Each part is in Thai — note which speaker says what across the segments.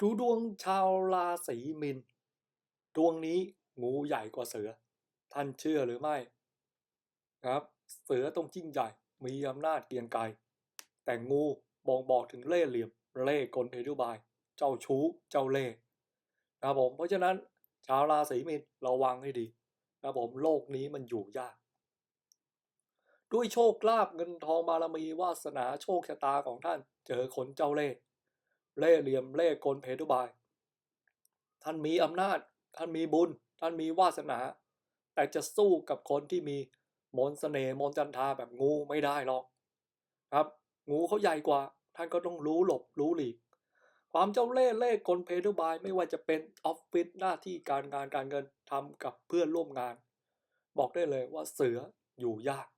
Speaker 1: ดูดวงชาวราศีมินดวงนี้งูใหญ่กว่าเสือ ท่านเชื่อหรือไม่ครับ เสือต้องยิ่งใหญ่มีอำนาจเกรียงไกรแต่งูบ่งบอกถึงเล่ห์เหลี่ยม เล่ห์กลเทดุบาย เจ้าชู้เจ้าเล่ห์นะผมเพราะฉะนั้นชาวราศีมินระวังให้ดีนะผมโลกนี้มันอยู่ยาก ด้วยโชคลาภเงินทองบารมีวาสนาโชคชะตาของท่าน เจอคนเจ้าเล่ห์ เล่เหลี่ยมเล่กลเพทุบาย ท่านมีอำนาจ ท่านมีบุญ ท่านมีวาสนา แต่จะสู้กับคนที่มีมนต์เสน่ห์มนจันทาแบบงูไม่ได้หรอกครับ งูเขาใหญ่กว่า ท่านก็ต้องรู้หลบรู้หลีก ความเจ้าเล่เล่กลเพทุบายไม่ว่าจะเป็นออฟฟิศหน้าที่การงานการเงินทำกับเพื่อนร่วมงาน บอกได้เลยว่าเสืออยู่ยาก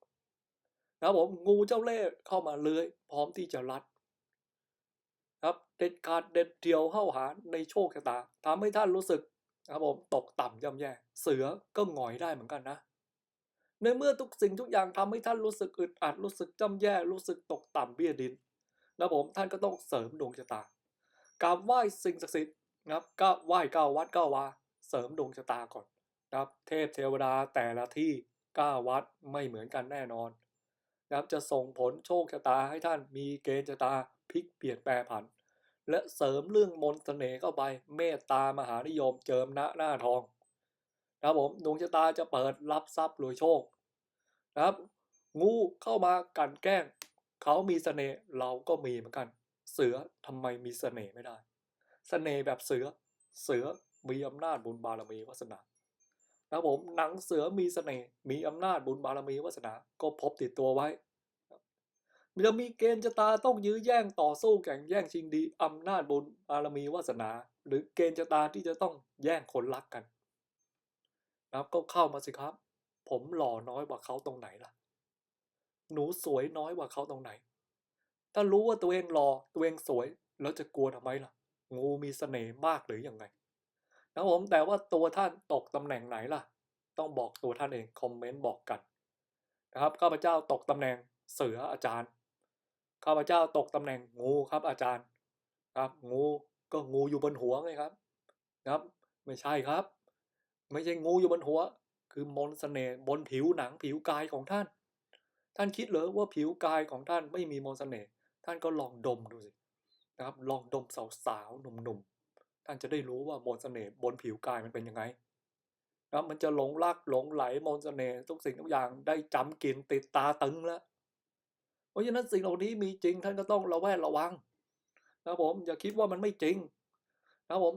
Speaker 1: นะผมงูเจ้าเล่ห์เข้ามาเลื้อยพร้อมที่จะรัด ครับเด็ดขาดเด็ดเดียวเข้าหาในโชคชะตาทำให้ท่านรู้สึกนะครับผมตกต่ำย่ำแย่เสือก็หงอยได้เหมือนกันนะ ในเมื่อทุกสิ่งทุกอย่างทำให้ท่านรู้สึกอึดอัดรู้สึกจำแย่รู้สึกตกต่ำเบี้ยดินนะผมท่านก็ต้องเสริมดวงชะตา กาบไหว้สิ่งศักดิ์สิทธิ์นะครับก็ไหว้เก้าวัดเก้าวาเสริมดวงชะตาก่อนนะครับ เทพเทวดาแต่ละที่ก้าวัดไม่เหมือนกันแน่นอนนะครับจะส่งผลโชคชะตาให้ท่านมีเกณฑ์ชะตาพลิกเปลี่ยนแปรผัน และเสริมเรื่องมนต์เสน่ห์เข้าไป เมตตามหานิยมเจิมหน้าหน้าทองนะครับผมดวงชะตาจะเปิดรับทรัพย์รวยโชคนะครับ งูเข้ามากันแกล้ง เขามีเสน่ห์เราก็มีเหมือนกัน เสือทำไมมีเสน่ห์ไม่ได้เสน่ห์แบบเสือเสือมีอำนาจบุญบารมีวาสนานะครับผมหนังเสือมีเสน่ห์มีอำนาจบุญบารมีวาสนา ก็พบติดตัวไว้ จะมีเกณฑ์ชะตาต้องยื้อแย่งต่อสู้แข่งแย่งชิงดีอำนาจบุญบารมีวาสนา หรือเกณฑ์ชะตาที่จะต้องแย่งคนรักกันนะครับก็เข้ามาสิครับ ผมหล่อน้อยกว่าเขาตรงไหนล่ะ หนูสวยน้อยกว่าเขาตรงไหน ถ้ารู้ว่าตัวเองหล่อตัวเองสวย แล้วจะกลัวทำไมล่ะ งูมีเสน่ห์มากหรืออยังไงนะผมแต่ว่าตัวท่านตกตำแหน่งไหนล่ะ ต้องบอกตัวท่านเองคอมเมนต์บอกกันนะครับข้าพเจ้าตกตำแหน่งเสืออาจารย์ ข้าพเจ้าตกตำแหน่งงูครับ อาจารย์ครับ งูก็งูอยู่บนหัวไงครับครับ ไม่ใช่ครับ ไม่ใช่งูอยู่บนหัว คือมนต์เสน่ห์บนผิวหนังผิวกายของท่าน ท่านคิดเหรอว่าผิวกายของท่านไม่มีมนต์เสน่ห์ท่านก็ลองดมดูสินะครับ ลองดมสาวๆหนุ่มๆท่านจะได้รู้ว่ามนต์เสน่ห์บนผิวกายมันเป็นยังไงครับมันจะหลงรักหลงไหลมนต์เสน่ห์ทุกสิ่งทุกอย่างได้จำกินติดตาตึงแล้ว ราะฉะนั้นสิ่งเหล่านี้มีจริงท่านก็ต้องระแวดระวังนะผมอย่าคิดว่ามันไม่จริงนะผม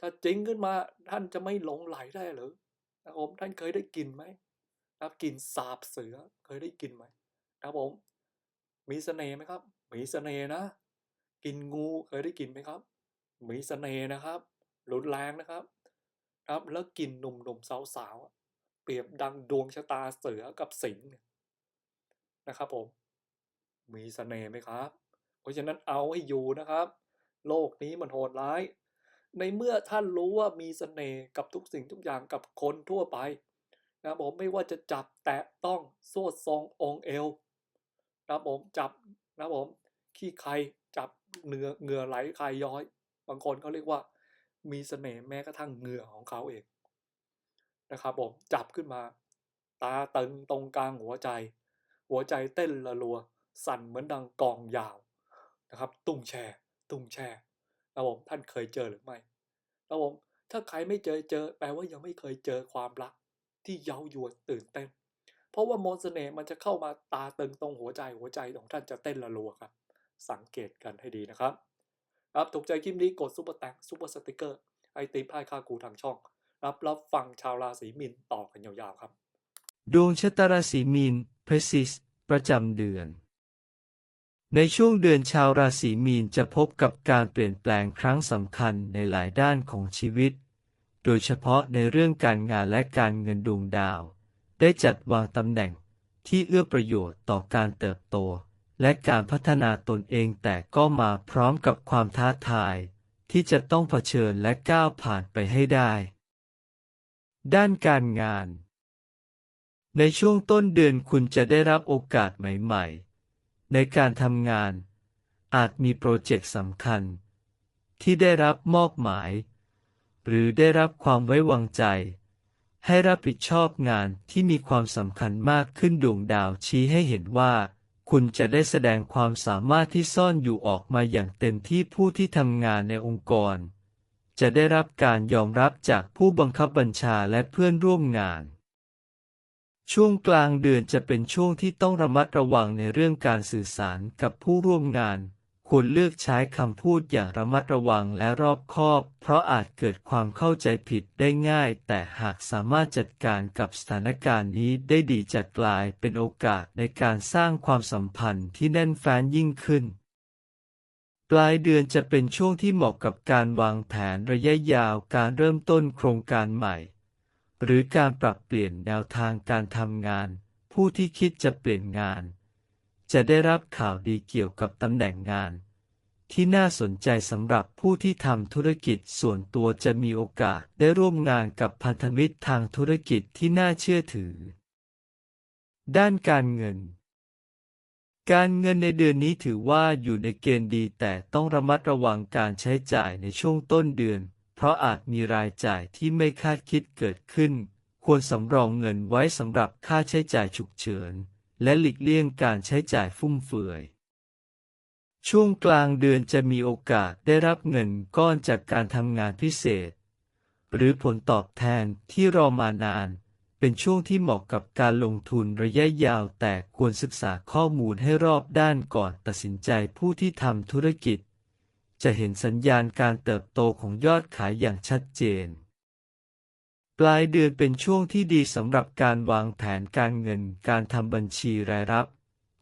Speaker 1: ถ้าจริงขึ้นมาท่านจะไม่หลงไหลได้หรือนะผมท่านเคยได้กินไหมนะกลิ่นสาบเสือเคยได้กินไหมนะผมมีเสน่ห์ไหมครับ มีเสน่ห์นะ กินงูเคยได้กินไหมครับ มีเสน่ห์นะครับรุนแรงนะครับครับแล้วกินหนุ่มๆสาวๆเปรียบดังดวงชะตาเสือกับสิงห์นะครับผม มีเสน่ห์ไหมครับ เพราะฉะนั้นเอาให้อยู่นะครับ โลกนี้มันโหดร้าย ในเมื่อท่านรู้ว่ามีเสน่ห์กับทุกสิ่งทุกอย่างกับคนทั่วไปนะผมไม่ว่าจะจับแตะต้องสวดทรงองเอวนะผมจับนะผมขี้ใครจับเนื้อเหงื่อไหลใครย้อย บางคนเขาเรียกว่า มีเสน่ห์แม้กระทั่งเหงื่อของเขาเองนะครับผมจับขึ้นมา ตาตึงตรงกลางหัวใจ หัวใจเต้นระรัว สั่นเหมือนดังกองยาวนะครับ ตุ้งแช่ตุ้งแช่นะผมท่านเคยเจอหรือไม่นะผมถ้าใครไม่เจอเจอ แปลว่ายังไม่เคยเจอความรัก ที่เย้ายวนตื่นเต้น เพราะว่ามนต์เสน่ห์มันจะเข้ามาตาตึงตรงหัวใจหัวใจของท่านจะเต้นระรัวครับ สังเกตกันให้ดีนะครับครับถูกใจคลิปนี้กดซุปเปอร์แตงซุปเปอร์สติกเกอร์ไอติมพายค่ากูทางช่อง รับรับฟังชาวราศีมินต่อกันยาวๆครับ
Speaker 2: ดวงชะตาราศีมีนเพรซิสประจำเดือน ในช่วงเดือนชาวราศีมีนจะพบกับการเปลี่ยนแปลงครั้งสำคัญในหลายด้านของชีวิต โดยเฉพาะในเรื่องการงานและการเงินดวงดาว ได้จัดวางตำแหน่งที่เอื้อประโยชน์ต่อการเติบโต และการพัฒนาตนเองแต่ก็มาพร้อมกับความท้าทาย ที่จะต้องเผชิญและก้าวผ่านไปให้ได้ ด้านการงาน ในช่วงต้นเดือนคุณจะได้รับโอกาสใหม่ ๆ ในการทำงาน อาจมีโปรเจกต์สำคัญ ที่ได้รับมอบหมาย หรือได้รับความไว้วางใจ ให้รับผิดชอบงานที่มีความสำคัญมากขึ้นดวงดาวชี้ให้เห็นว่า คุณจะได้แสดงความสามารถที่ซ่อนอยู่ออกมาอย่างเต็มที่ผู้ที่ทำงานในองค์กร จะได้รับการยอมรับจากผู้บังคับบัญชาและเพื่อนร่วมงาน ช่วงกลางเดือนจะเป็นช่วงที่ต้องระมัดระวังในเรื่องการสื่อสารกับผู้ร่วมงาน ควรเลือกใช้คำพูดอย่างระมัดระวังและรอบคอบ เพราะอาจเกิดความเข้าใจผิดได้ง่าย แต่หากสามารถจัดการกับสถานการณ์นี้ได้ดีจะกลายเป็นโอกาสในการสร้างความสัมพันธ์ที่แน่นแฟ้นยิ่งขึ้นปลายเดือนจะเป็นช่วงที่เหมาะกับการวางแผนระยะยาวการเริ่มต้นโครงการใหม่ หรือการปรับเปลี่ยนแนวทางการทำงาน ผู้ที่คิดจะเปลี่ยนงาน จะได้รับข่าวดีเกี่ยวกับตำแหน่งงาน ที่น่าสนใจสำหรับผู้ที่ทำธุรกิจส่วนตัวจะมีโอกาสได้ร่วมงานกับพันธมิตรทางธุรกิจที่น่าเชื่อถือ ด้านการเงินการเงินในเดือนนี้ถือว่าอยู่ในเกณฑ์ดีแต่ต้องระมัดระวังการใช้จ่ายในช่วงต้นเดือนเราะอาจมีรายจ่ายที่ไม่คาดคิดเกิดขึ้น ควรสำรองเงินไว้สำหรับค่าใช้จ่ายฉุกเฉิน และหลีกเลี่ยงการใช้จ่ายฟุ่มเฟือย ช่วงกลางเดือนจะมีโอกาสได้รับเงินก้อนจากการทำงานพิเศษ หรือผลตอบแทนที่รอมานาน เป็นช่วงที่เหมาะกับการลงทุนระยะยาวแต่ควรศึกษาข้อมูลให้รอบด้านก่อนตัดสินใจผู้ที่ทำธุรกิจ จะเห็นสัญญาณการเติบโตของยอดขายอย่างชัดเจน ปลายเดือนเป็นช่วงที่ดีสำหรับการวางแผนการเงิน การทำบัญชีรายรับ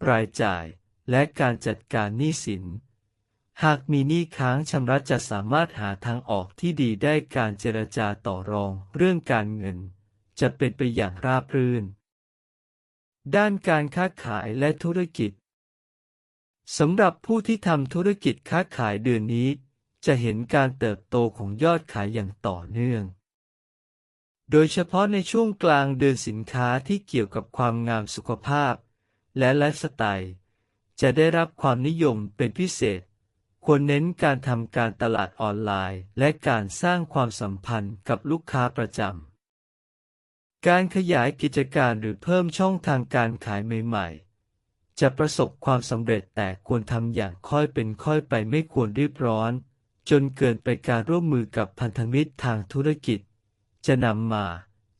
Speaker 2: รายจ่าย และการจัดการหนี้สิน หากมีหนี้ค้างชำระจะสามารถหาทางออกที่ดีได้การเจรจาต่อรองเรื่องการเงิน จะเป็นไปอย่างราบรื่น ด้านการค้าขายและธุรกิจ สำหรับผู้ที่ทำธุรกิจค้าขายเดือนนี้ จะเห็นการเติบโตของยอดขายอย่างต่อเนื่อง โดยเฉพาะในช่วงกลางเดือนสินค้าที่เกี่ยวกับความงามสุขภาพ และไลฟ์สไตล์ จะได้รับความนิยมเป็นพิเศษ ควรเน้นการทำการตลาดออนไลน์ และการสร้างความสัมพันธ์กับลูกค้าประจำ การขยายกิจการหรือเพิ่มช่องทางการขายใหม่ๆ จะประสบความสำเร็จแต่ควรทำอย่างค่อยเป็นค่อยไปไม่ควรรีบร้อน จนเกินไปการร่วมมือกับพันธมิตรทางธุรกิจ จะนำมา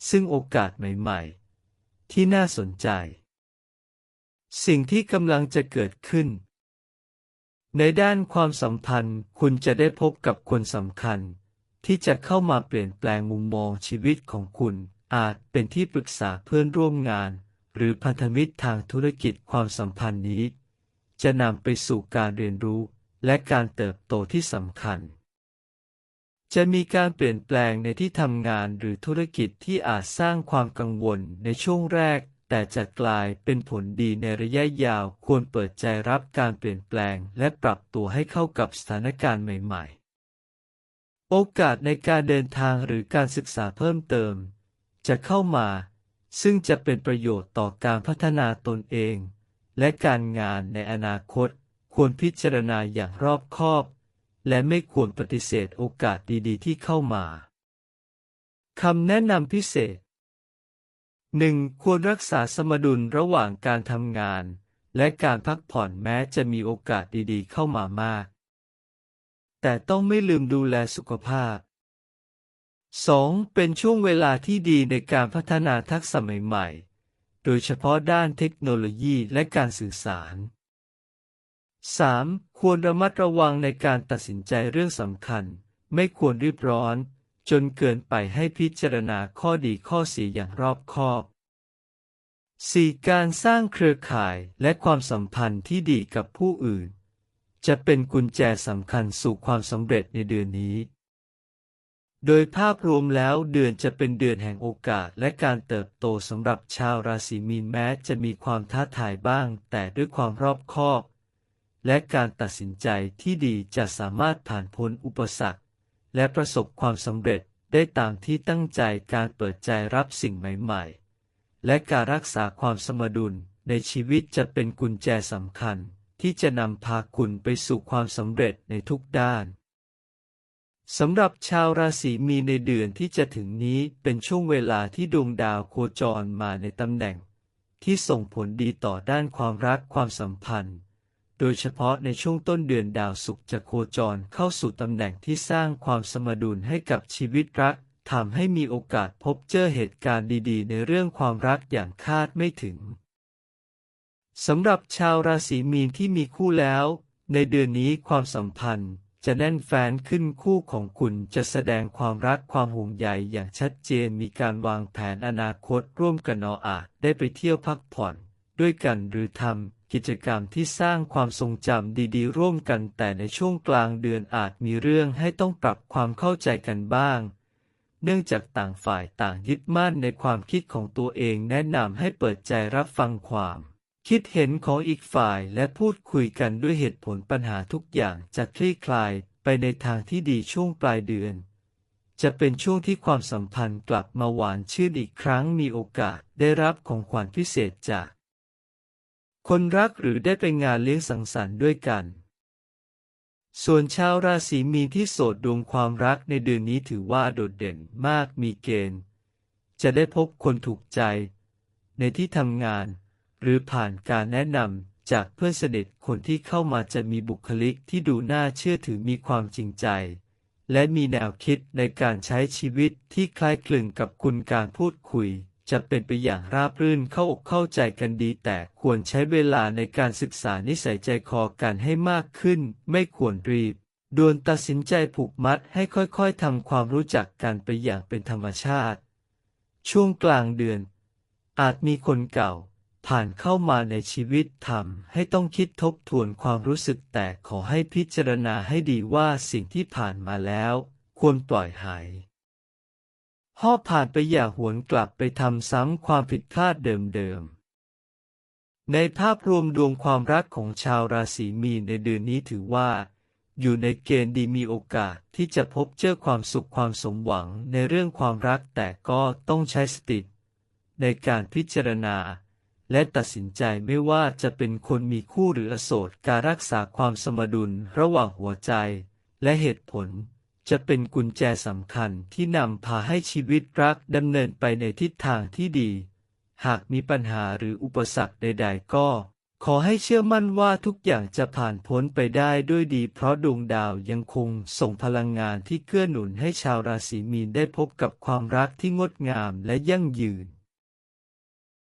Speaker 2: ซึ่งโอกาสใหม่ ๆ ที่น่าสนใจ สิ่งที่กำลังจะเกิดขึ้น ในด้านความสัมพันธ์คุณจะได้พบกับคนสำคัญ ที่จะเข้ามาเปลี่ยนแปลงมุมมองชีวิตของคุณอาจเป็นที่ปรึกษาเพื่อนร่วมงาน หรือพันธมิตรทางธุรกิจความสัมพันธ์นี้ จะนำไปสู่การเรียนรู้และการเติบโตที่สำคัญ จะมีการเปลี่ยนแปลงในที่ทำงานหรือธุรกิจที่อาจสร้างความกังวลในช่วงแรก แต่จะกลายเป็นผลดีในระยะยาวควรเปิดใจรับการเปลี่ยนแปลงและปรับตัวให้เข้ากับสถานการณ์ใหม่ ๆ โอกาสในการเดินทางหรือการศึกษาเพิ่มเติม จะเข้ามา ซึ่งจะเป็นประโยชน์ต่อการพัฒนาตนเอง และการงานในอนาคต ควรพิจารณาอย่างรอบคอบ และไม่ควรปฏิเสธโอกาสดีๆ ที่เข้ามาคำแนะนำพิเศษ 1. ควรรักษาสมดุลระหว่างการทำงาน และการพักผ่อนแม้จะมีโอกาสดีๆ เข้ามามาก แต่ต้องไม่ลืมดูแลสุขภาพ 2. เป็นช่วงเวลาที่ดีในการพัฒนาทักษะใหม่ ๆ โดยเฉพาะด้านเทคโนโลยีและการสื่อสาร 3. ควรระมัดระวังในการตัดสินใจเรื่องสำคัญ ไม่ควรรีบร้อน จนเกินไปให้พิจารณาข้อดีข้อเสียอย่างรอบคอบ 4. การสร้างเครือข่ายและความสัมพันธ์ที่ดีกับผู้อื่น จะเป็นกุญแจสำคัญสู่ความสำเร็จในเดือนนี้ โดยภาพรวมแล้วเดือนจะเป็นเดือนแห่งโอกาสและการเติบโตสำหรับชาวราศีมีนแม้จะมีความท้าทายบ้าง แต่ด้วยความรอบคอบ และการตัดสินใจที่ดีจะสามารถผ่านพ้นอุปสรรค และประสบความสำเร็จได้ตามที่ตั้งใจการเปิดใจรับสิ่งใหม่ๆ และการรักษาความสมดุลในชีวิตจะเป็นกุญแจสำคัญ ที่จะนำพาคุณไปสู่ความสำเร็จในทุกด้าน สำหรับชาวราศีมีนในเดือนที่จะถึงนี้เป็นช่วงเวลาที่ดวงดาวโคจรมาในตำแหน่ง ที่ส่งผลดีต่อด้านความรักความสัมพันธ์ โดยเฉพาะในช่วงต้นเดือนดาวศุกร์จะโคจรเข้าสู่ตำแหน่งที่สร้างความสมดุลให้กับชีวิตรักทำให้มีโอกาสพบเจอเหตุการณ์ดีๆ ในเรื่องความรักอย่างคาดไม่ถึงสำหรับชาวราศีมีนที่มีคู่แล้ว ในเดือนนี้ความสัมพันธ์ จะแน่นแฟนขึ้นคู่ของคุณจะแสดงความรักความห่วงใยอย่างชัดเจนมีการวางแผนอนาคตร่วมกันนออาจได้ไปเที่ยวพักผ่อน ด้วยกันหรือทำกิจกรรมที่สร้างความทรงจำดีๆ ร่วมกันแต่ในช่วงกลางเดือนอาจมีเรื่องให้ต้องปรับความเข้าใจกันบ้าง เนื่องจากต่างฝ่ายต่างยึดมั่นในความคิดของตัวเองแนะนำให้เปิดใจรับฟังความ คิดเห็นของอีกฝ่ายและพูดคุยกันด้วยเหตุผลปัญหาทุกอย่างจะคลี่คลายไปในทางที่ดีช่วงปลายเดือน จะเป็นช่วงที่ความสัมพันธ์กลับมาหวานชื่นอีกครั้งมีโอกาสได้รับของขวัญพิเศษจาก คนรักหรือได้ไปงานเลี้ยงสังสรรค์ด้วยกัน ส่วนชาวราศีมีนที่โสดดวงความรักในเดือนนี้ถือว่าโดดเด่นมากมีเกณฑ์ จะได้พบคนถูกใจ ในที่ทำงาน หรือผ่านการแนะนำจากเพื่อนสนิทคนที่เข้ามาจะมีบุคลิกที่ดูน่าเชื่อถือมีความจริงใจ และมีแนวคิดในการใช้ชีวิตที่คล้ายคลึงกับคุณการพูดคุย จะเป็นไปอย่างราบรื่นเข้าอกเข้าใจกันดี แต่ควรใช้เวลาในการศึกษานิสัยใจคอกันให้มากขึ้น ไม่ควรรีบด่วนตัดสินใจผูกมัดให้ค่อยๆทำความรู้จักกันไปอย่างเป็นธรรมชาติ ช่วงกลางเดือน อาจมีคนเก่า ผ่านเข้ามาในชีวิตทำให้ต้องคิดทบทวนความรู้สึกแต่ขอให้พิจารณาให้ดีว่าสิ่งที่ผ่านมาแล้ว ควรปล่อยหายห่อผ่านไปอย่าหวนกลับไปทำซ้ำความผิดพลาดเดิมๆ ในภาพรวมดวงความรักของชาวราศีมีนในเดือนนี้ถือว่า อยู่ในเกณฑ์ดีมีโอกาสที่จะพบเจอความสุขความสมหวังในเรื่องความรักแต่ก็ต้องใช้สติในการพิจารณา และตัดสินใจไม่ว่าจะเป็นคนมีคู่หรืออโสดการรักษาความสมดุลระหว่างหัวใจและเหตุผล จะเป็นกุญแจสำคัญที่นำพาให้ชีวิตรักดำเนินไปในทิศทางที่ดี หากมีปัญหาหรืออุปสรรคใด ๆ ก็ ขอให้เชื่อมั่นว่าทุกอย่างจะผ่านพ้นไปได้ด้วยดี เพราะดวงดาวยังคงส่งพลังงานที่เกื้อหนุนให้ชาวราศีมีนได้พบกับความรักที่งดงามและยั่งยืน